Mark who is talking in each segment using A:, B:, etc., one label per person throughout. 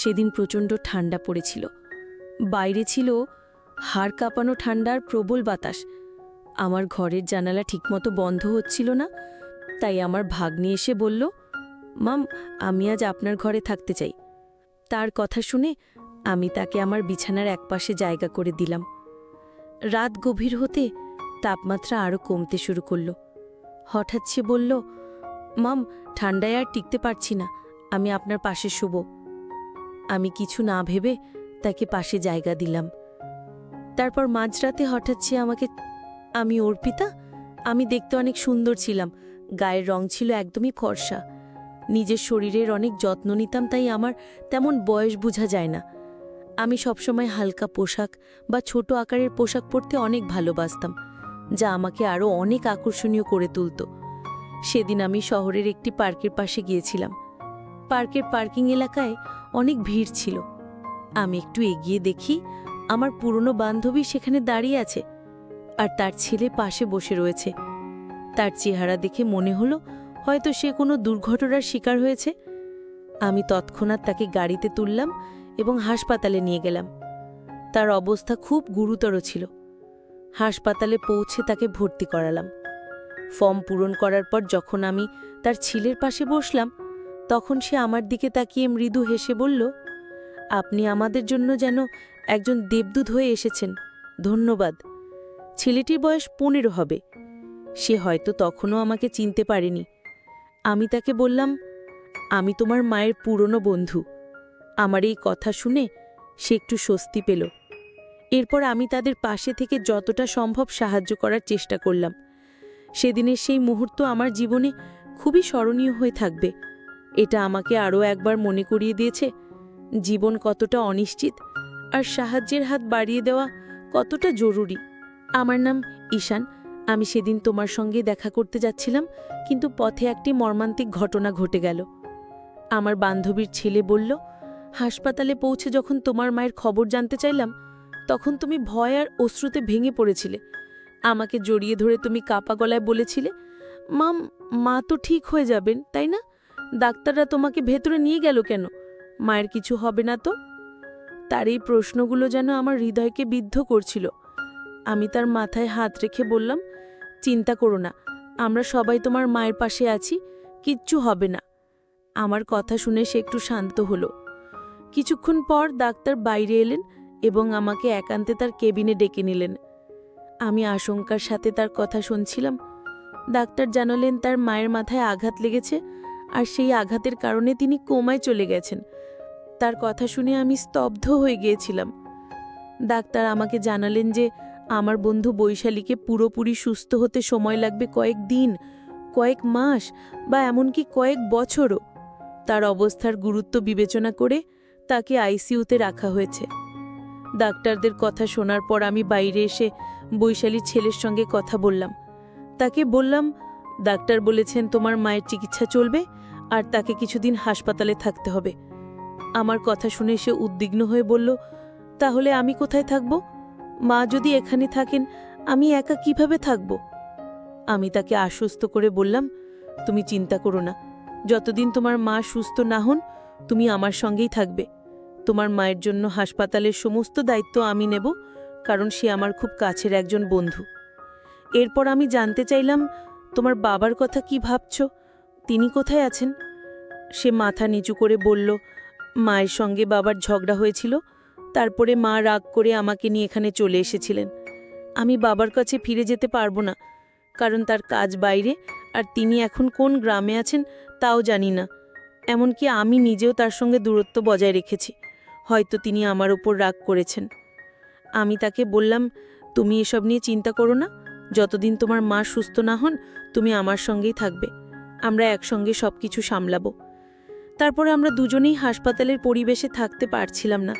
A: সেদিন প্রচণ্ড ঠান্ডা পড়েছিল। বাইরে ছিল হাড় কাঁপানো ঠান্ডার প্রবল বাতাস। আমার ঘরের জানালা ঠিকমতো বন্ধ হচ্ছিল না, তাই আমার ভাগ্নি এসে বলল, মাম, আমি আজ আপনার ঘরে থাকতে চাই। তার কথা শুনে আমি তাকে আমার বিছানার একপাশে জায়গা করে দিলাম। রাত গভীর হতে তাপমাত্রা আরও কমতে শুরু করল। হঠাৎ সে বলল, মাম ঠান্ডায় আর টিকতে পারছি না, আমি আপনার পাশে শুব। আমি কিছু না ভেবে তাকে পাশে জায়গা দিলাম। তারপর মাঝরাতে হঠাৎ সে আমাকে, আমি অর্পিতা? আমি দেখতে অনেক সুন্দর ছিলাম। গায়ের রং ছিল একদমই ফর্সা। নিজের শরীরের অনেক যত্ন নিতাম, তাই আমার তেমন বয়স বোঝা যায় না। আমি সবসময় হালকা পোশাক বা ছোট আকারের পোশাক পরতে অনেক ভালোবাসতাম, যা আমাকে আরও অনেক আকর্ষণীয় করে তুলত। সেদিন আমি শহরের একটি পার্কের পাশে গিয়েছিলাম। পার্কের পার্কিং এলাকায় অনেক ভিড় ছিল। আমি একটু এগিয়ে দেখি আমার পুরনো বান্ধবী সেখানে দাঁড়িয়ে আছে আর তার ছেলে পাশে বসে রয়েছে। তার চেহারা দেখে মনে হলো হয়তো সে কোনো দুর্ঘটনার শিকার হয়েছে। আমি তৎক্ষণাৎ তাকে গাড়িতে তুললাম এবং হাসপাতালে নিয়ে গেলাম। তার অবস্থা খুব গুরুতর ছিল। হাসপাতালে পৌঁছে তাকে ভর্তি করালাম। ফর্ম পূরণ করার পর যখন আমি তার ছেলের পাশে বসলাম তখন সে আমার দিকে তাকিয়ে মৃদু হেসে বলল, আপনি আমাদের জন্য যেন একজন দেবদূত হয়ে এসেছেন। ধন্যবাদ। ছেলেটির বয়স পনেরো হবে। সে হয়তো তখনও আমাকে চিনতে পারেনি। আমি তাকে বললাম, আমি তোমার মায়ের পুরনো বন্ধু। আমার এই কথা শুনে সে একটু স্বস্তি পেল। এরপর আমি তাদের পাশে থেকে যতটা সম্ভব সাহায্য করার চেষ্টা করলাম। সেদিনের সেই মুহূর্ত আমার জীবনে খুবই স্মরণীয় হয়ে থাকবে। এটা আমাকে আরও একবার মনে করিয়ে দিয়েছে, জীবন কতটা অনিশ্চিত আর সাহায্যের হাত বাড়িয়ে দেওয়া কতটা জরুরি। আমার নাম ঈশান, আমি সেদিন তোমার সঙ্গে দেখা করতে যাচ্ছিলাম, কিন্তু পথে একটি মর্মান্তিক ঘটনা ঘটে গেল। আমার বান্ধবীর ছেলে বলল, হাসপাতালে পৌঁছে যখন তোমার মায়ের খবর জানতে চাইলাম, তখন তুমি ভয় আর অশ্রুতে ভেঙে পড়েছিলে। আমাকে জড়িয়ে ধরে তুমি কাপা গলায় বলেছিলে মাম মা তো ঠিক হয়ে যাবেন, তাই না? ডাক্তাররা তোমাকে ভেতরে নিয়ে গেল কেন? মায়ের কিছু হবে না তো? তার এই প্রশ্নগুলো যেন আমার হৃদয়কে বিদ্ধ করছিল। আমি তার মাথায় হাত রেখে বললাম, চিন্তা করো না, আমরা সবাই তোমার মায়ের পাশে আছি, কিচ্ছু হবে না। আমার কথা শুনে সে একটু শান্ত হলো। কিছুক্ষণ পর ডাক্তার বাইরে এলেন এবং আমাকে একান্তে তার কেবিনে ডেকে নিলেন। আমি আশঙ্কার সাথে তার কথা শুনছিলাম। ডাক্তার জানালেন তার মায়ের মাথায় আঘাত লেগেছে আর সেই আঘাতের কারণে তিনি কোমায় চলে গেছেন। তার কথা শুনে আমি স্তব্ধ হয়ে গিয়েছিলাম। ডাক্তার আমাকে জানালেন যে আমার বন্ধু বৈশালীকে পুরোপুরি সুস্থ হতে সময় লাগবে কয়েক দিন, কয়েক মাস বা এমনকি কয়েক বছরও। তার অবস্থার গুরুত্ব বিবেচনা করে তাকে আইসিইউতে রাখা হয়েছে। ডাক্তারদের কথা শোনার পর আমি বাইরে এসে বৈশালীর ছেলের সঙ্গে কথা বললাম। তাকে বললাম ডাক্তার বলেছেন তোমার মায়ের চিকিৎসা চলবে আর তাকে কিছুদিন হাসপাতালে থাকতে হবে। আমার কথা শুনে সে উদ্বিগ্ন হয়ে বলল, তাহলে আমি কোথায় থাকব? মা যদি এখানে থাকেন, আমি একা কীভাবে থাকব? আমি তাকে আশ্বস্ত করে বললাম, তুমি চিন্তা করো না। যতদিন তোমার মা সুস্থ না হন, তুমি আমার সঙ্গেই থাকবে। তোমার মায়ের জন্য হাসপাতালের সমস্ত দায়িত্ব আমি নেব, কারণ সে আমার খুব কাছের একজন বন্ধু। এরপর আমি জানতে চাইলাম তোমার বাবার কথা কি ভাবছ? তিনি কোথায় আছেন? সে মাথা নিচু করে বলল, মায়ের সঙ্গে বাবার ঝগড়া হয়েছিল, তারপরে মা রাগ করে আমাকে নিয়ে এখানে চলে এসেছিলেন। আমি বাবার কাছে ফিরে যেতে পারব না, কারণ তার কাজ বাইরে, আর তিনি এখন কোন গ্রামে আছেন তাও জানি না। এমনকি আমি নিজেও তার সঙ্গে দূরত্ব বজায় রেখেছি, হয়তো তিনি আমার ওপর রাগ করেছেন। আমি তাকে বললাম, তুমি এসব নিয়ে চিন্তা করো না যতদিন তোমার মা সুস্থ না হন, তুমি আমার সঙ্গেই থাকবে। আমরা একসঙ্গে সব কিছু সামলাবো। তারপরে আমরা দুজনেই হাসপাতালের পরিবেশে থাকতে পারছিলাম না।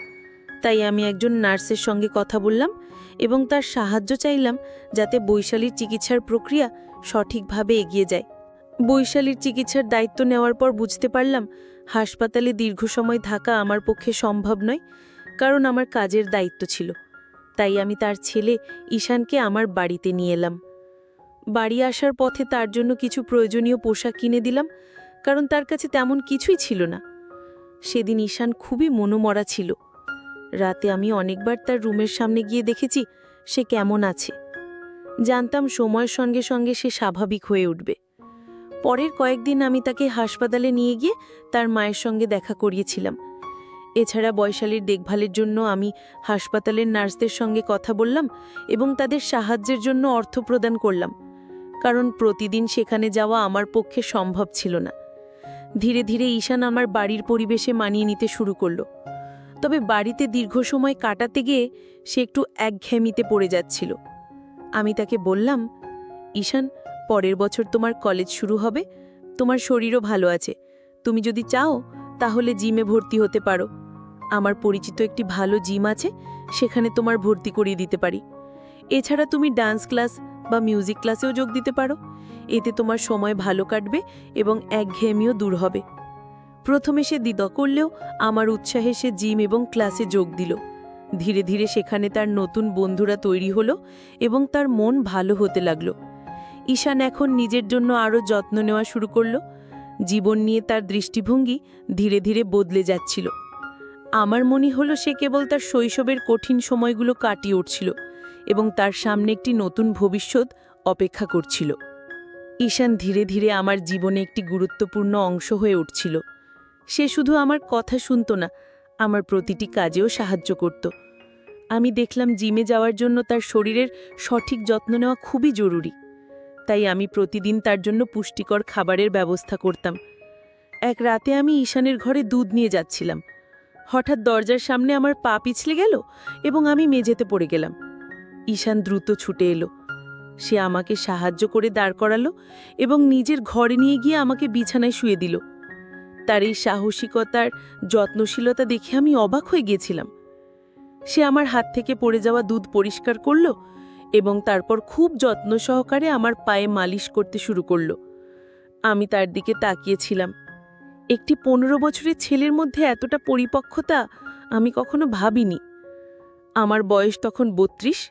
A: তাই আমি একজন নার্সের সঙ্গে কথা বললাম এবং তার সাহায্য চাইলাম যাতে বৈশালীর চিকিৎসার প্রক্রিয়া সঠিকভাবে এগিয়ে যায়। বৈশালীর চিকিৎসার দায়িত্ব নেওয়ার পর বুঝতে পারলাম, হাসপাতালে দীর্ঘ সময় থাকা আমার পক্ষে সম্ভব নয়, কারণ আমার কাজের দায়িত্ব ছিল। তাই আমি তার ছেলে ঈশানকে আমার বাড়িতে নিয়ে এলাম। বাড়ি আসার পথে তার জন্য কিছু প্রয়োজনীয় পোশাক কিনে দিলাম, কারণ তার কাছে তেমন কিছুই ছিল না। সেদিন ঈশান খুবই মনোমরা ছিল। রাতে আমি অনেকবার তার রুমের সামনে গিয়ে দেখেছি সে কেমন আছে। জানতাম সময়ের সঙ্গে সঙ্গে সে স্বাভাবিক হয়ে উঠবে। পরের কয়েকদিন আমি তাকে হাসপাতালে নিয়ে গিয়ে তার মায়ের সঙ্গে দেখা করিয়েছিলাম। এছাড়া বয়শালীর দেখভালের জন্য আমি হাসপাতালের নার্সদের সঙ্গে কথা বললাম এবং তাদের সাহায্যের জন্য অর্থ প্রদান করলাম, কারণ প্রতিদিন সেখানে যাওয়া আমার পক্ষে সম্ভব ছিল না। ধীরে ধীরে ঈশান আমার বাড়ির পরিবেশে মানিয়ে নিতে শুরু করল। তবে বাড়িতে দীর্ঘ সময় কাটাতে গিয়ে সে একটু একঘেয়েমিতে পড়ে যাচ্ছিল। আমি তাকে বললাম, ঈশান, পরের বছর তোমার কলেজ শুরু হবে, তোমার শরীরও ভালো আছে। তুমি যদি চাও, তাহলে জিমে ভর্তি হতে পারো। আমার পরিচিত একটি ভালো জিম আছে, সেখানে তোমার ভর্তি করিয়ে দিতে পারি। এছাড়া তুমি ডান্স ক্লাস বা মিউজিক ক্লাসেও যোগ দিতে পারো। এতে তোমার সময় ভালো কাটবে এবং একঘেয়েমিও দূর হবে। প্রথমে সে দ্বিধা করলেও আমার উৎসাহে সে জিম এবং ক্লাসে যোগ দিল। ধীরে ধীরে সেখানে তার নতুন বন্ধুরা তৈরি হলো এবং তার মন ভালো হতে লাগল। ঈশান এখন নিজের জন্য আরও যত্ন নেওয়া শুরু করল। জীবন নিয়ে তার দৃষ্টিভঙ্গি ধীরে ধীরে বদলে যাচ্ছিল। আমার মনে হলো সে কেবল তার শৈশবের কঠিন সময়গুলো কাটিয়ে উঠছিল এবং তার সামনে একটি নতুন ভবিষ্যৎ অপেক্ষা করছিল। ঈশান ধীরে ধীরে আমার জীবনে একটি গুরুত্বপূর্ণ অংশ হয়ে উঠছিল। সে শুধু আমার কথা শুনত না, আমার প্রতিটি কাজেও সাহায্য করত। আমি দেখলাম জিমে যাওয়ার জন্য তার শরীরের সঠিক যত্ন নেওয়া খুবই জরুরি, তাই আমি প্রতিদিন তার জন্য পুষ্টিকর খাবারের ব্যবস্থা করতাম। এক রাতে আমি ঈশানের ঘরে দুধ নিয়ে যাচ্ছিলাম। হঠাৎ দরজার সামনে আমার পা পিছলে গেল এবং আমি মেঝেতে পড়ে গেলাম। ঈশান দ্রুত ছুটে এলো। সে আমাকে সাহায্য করে দাঁড় করালো এবং নিজের ঘরে নিয়ে গিয়ে আমাকে বিছানায় শুয়ে দিল। তার এই সাহসিকতার যত্নশীলতা দেখে আমি অবাক হয়ে গিয়েছিলাম সে আমার হাত থেকে পড়ে যাওয়া দুধ পরিষ্কার করল এবং তারপর খুব যত্ন সহকারে আমার পায়ে মালিশ করতে শুরু করল। আমি তার দিকে তাকিয়েছিলাম। একটি পনেরো বছরের ছেলের মধ্যে এতটা পরিপক্কতা আমি কখনো ভাবিনি। আমার বয়স তখন বত্রিশ।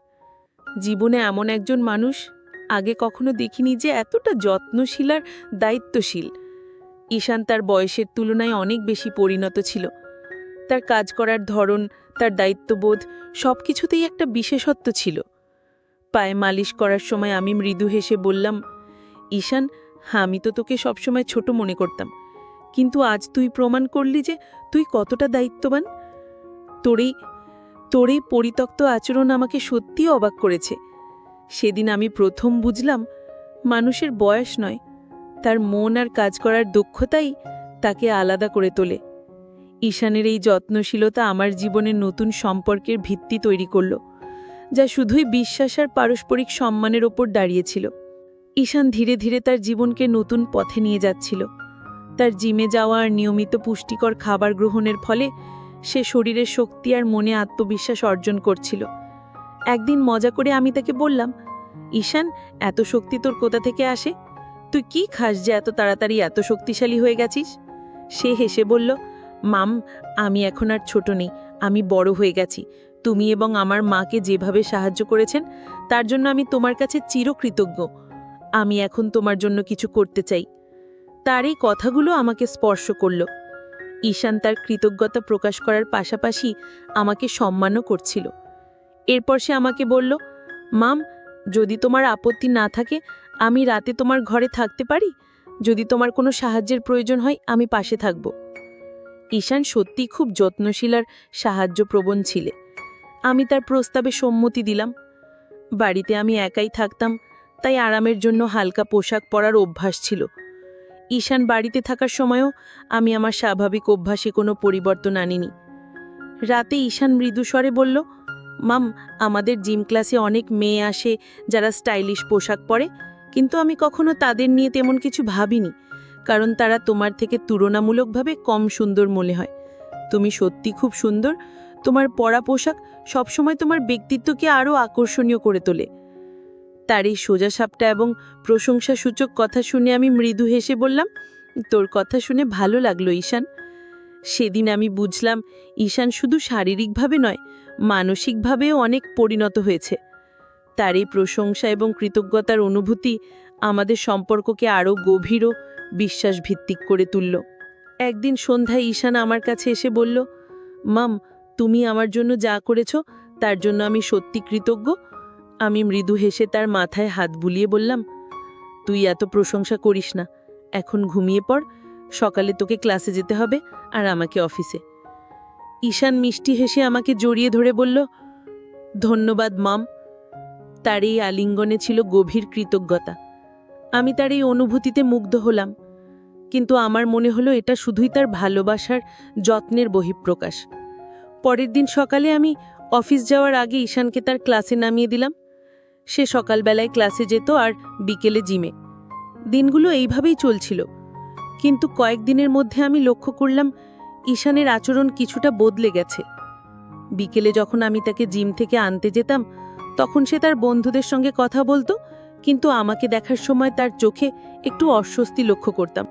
A: জীবনে এমন একজন মানুষ আগে কখনো দেখিনি যে এতটা যত্নশীল আর দায়িত্বশীল। ঈশান তার বয়সের তুলনায় অনেক বেশি পরিণত ছিল। তার কাজ করার ধরন, তার দায়িত্ববোধ সব কিছুতেই একটা বিশেষত্ব ছিল। পায়ে মালিশ করার সময় আমি মৃদু হেসে বললাম, ঈশান আমি তো তোকে সবসময় ছোট মনে করতাম। কিন্তু আজ তুই প্রমাণ করলি যে তুই কতটা দায়িত্ববান। তোরেই তোরেই পরিত্যক্ত আচরণ আমাকে সত্যিই অবাক করেছে। সেদিন আমি প্রথম বুঝলাম মানুষের বয়স নয়, তার মন আর কাজ করার দক্ষতাই তাকে আলাদা করে তোলে। ঈশানের এই যত্নশীলতা আমার জীবনের নতুন সম্পর্কের ভিত্তি তৈরি করল, যা শুধুই বিশ্বাস আর পারস্পরিক সম্মানের ওপর দাঁড়িয়েছিল। ঈশান ধীরে ধীরে তার জীবনকে নতুন পথে নিয়ে যাচ্ছিল। তার জিমে যাওয়া আর নিয়মিত পুষ্টিকর খাবার গ্রহণের ফলে সে শরীরের শক্তি আর মনে আত্মবিশ্বাস অর্জন করছিল। একদিন মজা করে আমি তাকে বললাম, ঈশান, এত শক্তি তোর কোথা থেকে আসে? তুই কি খাস যে এত তাড়াতাড়ি এত শক্তিশালী হয়ে গেছিস? সে হেসে বলল, মাম, আমি এখন আর ছোট নেই, আমি বড় হয়ে গেছি। তুমি এবং আমার মাকে যেভাবে সাহায্য করেছেন, তার জন্য আমি তোমার কাছে চিরকৃতজ্ঞ। আমি এখন তোমার জন্য কিছু করতে চাই। তার এই কথাগুলো আমাকে স্পর্শ করল। ঈশান তার কৃতজ্ঞতা প্রকাশ করার পাশাপাশি আমাকে সম্মানও করছিল। এরপর সে আমাকে বলল, মাম, যদি তোমার আপত্তি না থাকে, আমি রাতে তোমার ঘরে থাকতে পারি? যদি তোমার কোনো সাহায্যের প্রয়োজন হয়, আমি পাশে থাকব। ঈশান সত্যি খুব যত্নশীল আর সাহায্যপ্রবণ ছিলে। আমি তার প্রস্তাবে সম্মতি দিলাম। বাড়িতে আমি একাই থাকতাম, তাই আরামের জন্য হালকা পোশাক পরার অভ্যাস ছিল। ঈশান বাড়িতে থাকার সময়ও আমি আমার স্বাভাবিক অভ্যাসে কোনো পরিবর্তন আনিনি। রাতে ঈশান মৃদুস্বরে বলল, মাম, আমাদের জিম ক্লাসে অনেক মেয়ে আসে যারা স্টাইলিশ পোশাক পরে, কিন্তু আমি কখনো তাদের নিয়ে তেমন কিছু ভাবিনি, কারণ তারা তোমার থেকে তুলনামূলকভাবে কম সুন্দর মনে হয়। তুমি সত্যি খুব সুন্দর। তোমার পরা পোশাক সবসময় তোমার ব্যক্তিত্বকে আরও আকর্ষণীয় করে তোলে। তার এই সোজা সাপটা এবং প্রশংসাসূচক কথা শুনে আমি মৃদু হেসে বললাম, তোর কথা শুনে ভালো লাগল, ঈশান। সেদিন আমি বুঝলাম, ঈশান শুধু শারীরিকভাবে নয়, মানসিকভাবেও অনেক পরিণত হয়েছে। তার এই প্রশংসা এবং কৃতজ্ঞতার অনুভূতি আমাদের সম্পর্ককে আরও গভীর ও বিশ্বাসভিত্তিক করে তুলল। একদিন সন্ধ্যায় ঈশান আমার কাছে এসে বলল, মাম, তুমি আমার জন্য যা করেছ, তার জন্য আমি সত্যি কৃতজ্ঞ। আমি মৃদু হেসে তার মাথায় হাত বুলিয়ে বললাম, তুই এত প্রশংসা করিস না, এখন ঘুমিয়ে পড়, সকালে তোকে ক্লাসে যেতে হবে আর আমাকে অফিসে। ঈশান মিষ্টি হেসে আমাকে জড়িয়ে ধরে বলল, ধন্যবাদ, মাম, তার এই আলিঙ্গনে ছিল গভীর কৃতজ্ঞতা। আমি তার এই অনুভূতিতে মুগ্ধ হলাম, কিন্তু আমার মনে হলো এটা শুধুই তার ভালোবাসার যত্নের বহিঃপ্রকাশ। পরের দিন সকালে আমি অফিস যাওয়ার আগে ঈশানকে তার ক্লাসে নামিয়ে দিলাম। সে সকালবেলায় ক্লাসে যেত আর বিকেলে জিমে। দিনগুলো এইভাবেই চলছিল। কিন্তু কয়েকদিনের মধ্যে আমি লক্ষ্য করলাম, ঈশানের আচরণ কিছুটা বদলে গেছে। বিকেলে যখন আমি তাকে জিম থেকে আনতে যেতাম, তখন সে তার বন্ধুদের সঙ্গে কথা বলতো, কিন্তু আমাকে দেখার সময় তার চোখে একটু অস্বস্তি লক্ষ্য করতাম।